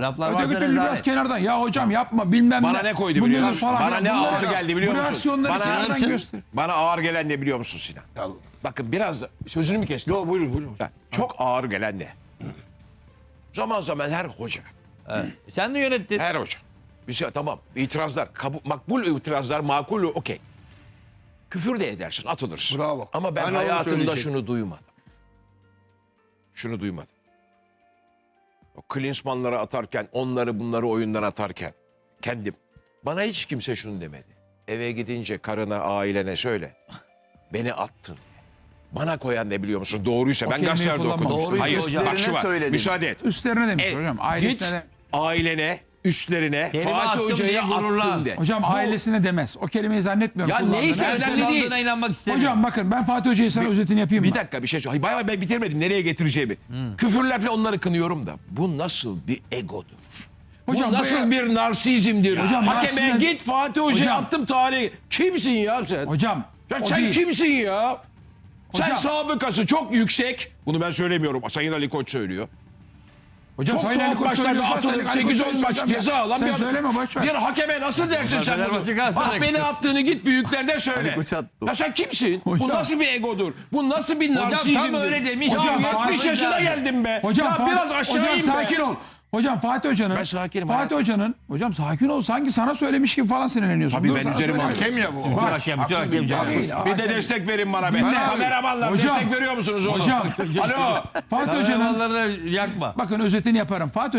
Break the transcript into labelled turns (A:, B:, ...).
A: Laflar
B: Öteki türlü biraz kenardan. Ya hocam yapma bilmem
C: Bana
B: ne.
C: ne koydu biliyor musun? Bana ne
B: Bunlar
C: ağır geldi biliyor
B: Bu
C: musun?
B: reaksiyonları
C: Bana-
B: kenardan göster.
C: Bana ağır gelen ne biliyor musun Sinan? Bakın biraz da sözünü mü kestim?
D: Yo buyurun buyurun.
C: Ya, çok ağır gelen ne? Zaman zaman her hoca,
A: Evet. Sen de yönettin.
C: her hoca. Bir şey tamam itirazlar, kabul, makbul itirazlar, makul okey. Küfür de edersin, atılırsın.
D: Bravo.
C: Ama ben,
D: Ben onu
C: hayatımda
D: söyleyecektim.
C: şunu duymadım. Şunu duymadım. O Klinsmannları atarken, onları bunları oyundan atarken kendim. Bana hiç kimse şunu demedi. Eve gidince karına, ailene söyle. Beni attın. Bana koyan ne biliyor musun? Doğruysa ben
B: kelimeyi
C: gazetelerde okudum.
A: Doğruydu
C: Hayır
A: hocam.
C: bak şu
E: Üstlerine
C: var.
E: söyledin.
C: Müsaade et.
B: Üstlerine demiş
C: E,
B: hocam.
C: Git
B: Ailesine de.
C: ailene, üstlerine
A: Kelime
C: Fatih
A: attım
C: Hoca'yı
A: diye gururlan.
C: attın de.
B: Hocam
C: Bu-
B: ailesine demez. O kelimeyi zannetmiyorum.
C: Ya
B: kullandığını.
C: neyse,
B: Evet.
C: önemli değil.
A: Kullandığına inanmak istemiyorum.
B: Hocam bakın ben Fatih Hoca'yı sana özetini yapayım mı?
C: Bir dakika bir şey söyleyeyim. Hayır, bayağı ben bitirmedim. Nereye getireceğimi. Küfürler falan onları kınıyorum da. Bu nasıl bir egodur?
B: Hocam,
C: bu nasıl
B: bu-
C: bir narsizmdir?
B: Hocam,
C: Hakeme
B: narsizm-
C: git Fatih Hoca'ya
B: Hocam.
C: attım tarihi. Kimsin ya sen?
B: Hocam
C: ya
B: o
C: sen
B: değil.
C: kimsin ya? Sen
B: Hocam.
C: sabıkası çok yüksek. Bunu ben söylemiyorum. Sayın Ali Koç söylüyor.
B: Hocam
C: Çok tuhaf maçlarda atılıp
B: Sayın Ali Koç
C: 8-10
B: söylüyorsa
C: maç
B: hocam
C: ceza alan bir,
B: söyleme boş ver.
C: bir hakeme nasıl dersin sen bunu? Bak beni attığını git büyüklerine söyle. Ya sen kimsin? Bu
B: Hocam.
C: nasıl bir egodur? Bu nasıl bir narsizmdir?
A: tam öyle demiş.
C: Ya
A: Hocam,
C: 70
A: Fatih
C: yaşına geldim be.
B: Hocam,
C: ya biraz aşağı
B: hocam
C: in be.
B: sakin ol. Hocam Fatih Hoca'nın
C: Ben sakinim
B: Fatih
C: hayatım.
B: Hoca'nın hocam sakin ol sanki sana söylemiş gibi falan sinirleniyorsun.
C: Tabii
B: Dur,
C: ben
B: sana
C: üzerime
B: söyleyeyim.
D: Hakem ya bu.
A: Bütün hakem, bütün hakem canım.
C: Bir de destek verin bana be.
B: Dinle.
C: Kameramanlar
B: Hocam.
C: destek veriyor musunuz oğlum?
B: Hocam
C: Alo.
B: Fatih Hoca'nın
A: Kameramanları da yakma.
B: bakın özetini yaparım. Fatih